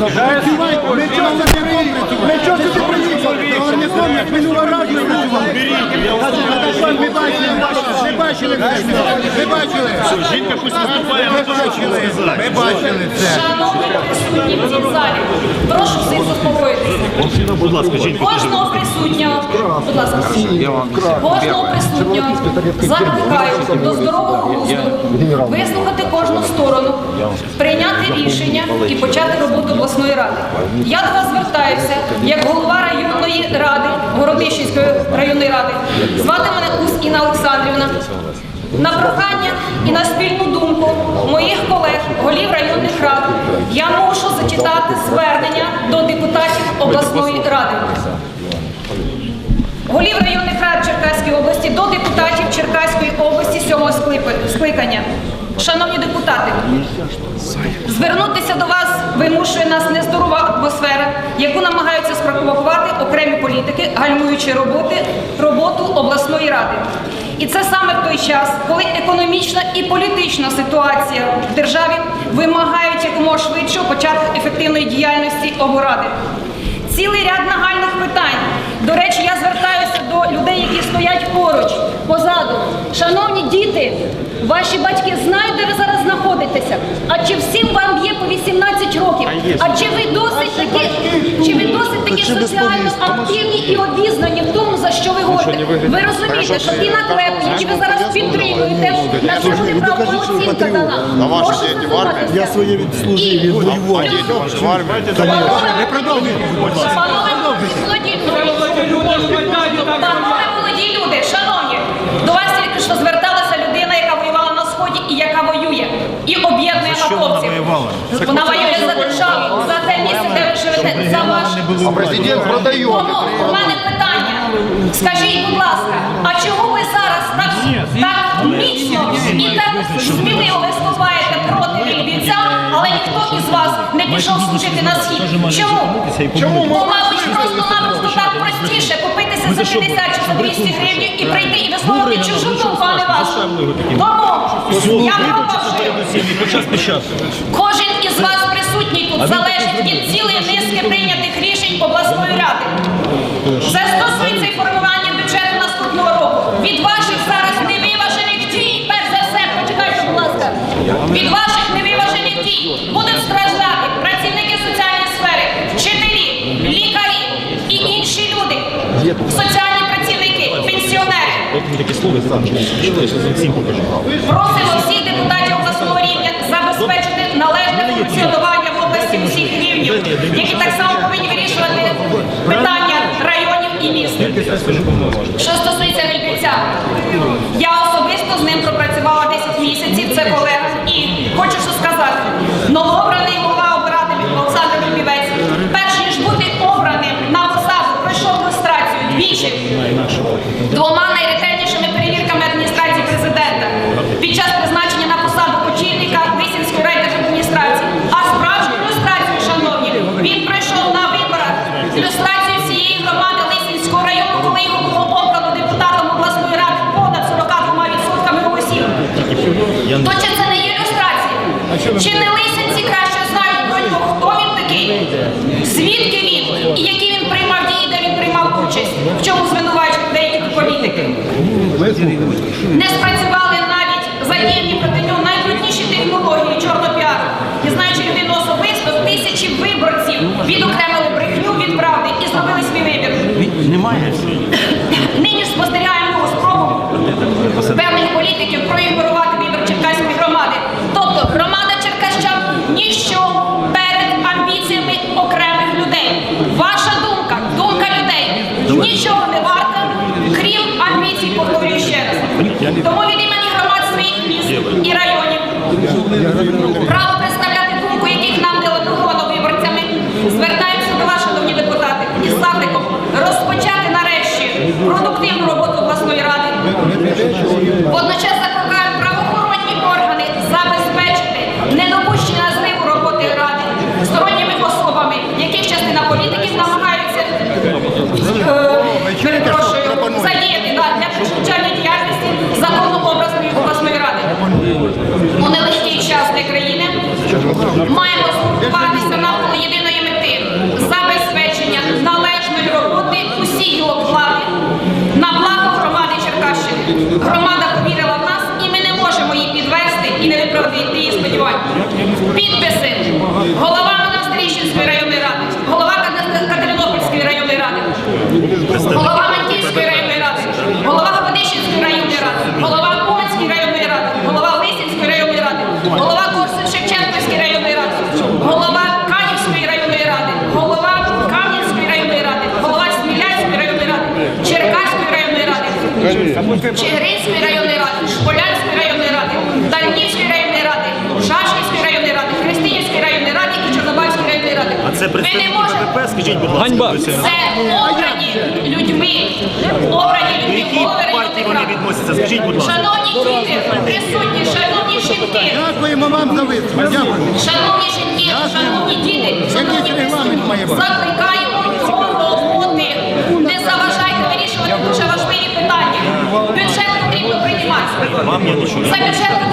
Ми чого сюди Ми чого сюди приїхали? Та вони ходять, минулого разу не було. Ми бачили, ми бачили, ми бачили. Жінка пусть виступає, Ми бачили, ми бачили це. Шановні присутні в цій залі, прошу всіх заспокоїтися. Будь ласка, жінка. Кожного присутнього, будь ласка, кожного присутнього закликаю до здорового глузду, вислухати кожну сторону, прийняти рішення і почати роботу обласної ради. Я до вас звертаюся як голова районної ради, Городищенської районної ради. Звати мене Ус Олександрівна. На прохання і на спільну думку моїх колег, голів районних рад, я мушу зачитати звернення до депутатів обласної ради. Голів районних рад Черкаської області до депутатів Черкаської області сьомого скликання. Шановні депутати, звернутися до вас вимушує нас нездорова атмосфера, яку намагаються спровокувати окремі політики, гальмуючи роботи, роботу обласної ради. І це саме в той час, коли економічна і політична ситуація в державі вимагають якомога швидшого початку ефективної діяльності облради. Цілий ряд нагальних питань. До речі, я звертаюся до людей, які стоять поруч, позаду. Шановні ваші батьки знають, де ви зараз знаходитеся. А чи всім вам є по 18 років? А чи ви досить такі, чи ви досить такі соціально активні і обізнані в тому, за що ви говорите? Ви розумієте, що ті наклепи, які ви зараз підтримуєте, на це буде оцінка дана. На ваші діти в армії? Я своє відслужив, відвоював. В армії. Не продовжуйте, Панове молоді люди, шановні, до вас і яка воює, і об'єднує атовців. Вона воює за державу, за те місце, де ви живете, за ваш. А президент продає. Тому у мене питання. Скажіть, будь ласка, а чого ви зараз так, так міцно і так сміливо виступаєте проти вільбівця, але ніхто із вас не пішов служити на схід? Чому? Чому Бо, мабуть, просто-напросто так простіше купитися за 50 чи за 200 гривень і прийти і висловити чужу думку, не вашу. Тому я пропоную. Кожен із вас присутній тут залежить від цілої низки прийнятих рішень обласної ради. Соціальні працівники, пенсіонери. Просимо всіх депутатів обласного рівня забезпечити належне функціонування в області усіх рівнів, які так само повинні вирішувати питання районів і міст. Що стосується Гельбівця, я особисто з ним пропрацювала 10 місяців, це колега, і хочу що сказати, двома найретельнішими перевірками адміністрації президента. Під час призначення на посаду очільника Висінської райдержадміністрації. А справжню люстрацію, шановні, він пройшов на виборах. Люстрацію всієї громади Лисинського району, коли його було обрано депутатом обласної ради понад 42% голосів. То чи це не є люстрація? Чи не лисинці краще знають про нього, хто він такий, звідки він? І які він приймав дії, де він приймав участь, в чому звинувачують деякі політики? Не спрацювали навіть задіяні проти нього найбрудніші технології чорнопіару. І знаючи людину особисто, тисячі виборців відокремили брехню від правди і зробили свій вибір. Немає. Амбіцій, повторюю ще раз. Тому від імені громад своїх міст і районів право представляти думку, яких нам делеговано виборцями, звертаємося до вас, шановні депутати, Маємо спілкуватися навколо єдиної мети. за. Чигиринської районної ради, Шполянської районної ради, Дальнівської районної ради, Шашківської районної ради, Христинівської районної ради і Чорнобайської районної ради. А це представники можемо. Скажіть, будь ласка. Ганьба. Це- обрані людьми, обрані людьми голови партії вони відносяться? Скажіть, будь ласка. Шановні діти, присутні, шановні жінки, Дякуємо вам за виступ. Дякую. шановні жінки, шановні діти, шановні присутні, закликаємо до роботи. Не заважайте вирішувати дуже важливі питання. Бюджет потрібно приймати. За бюджет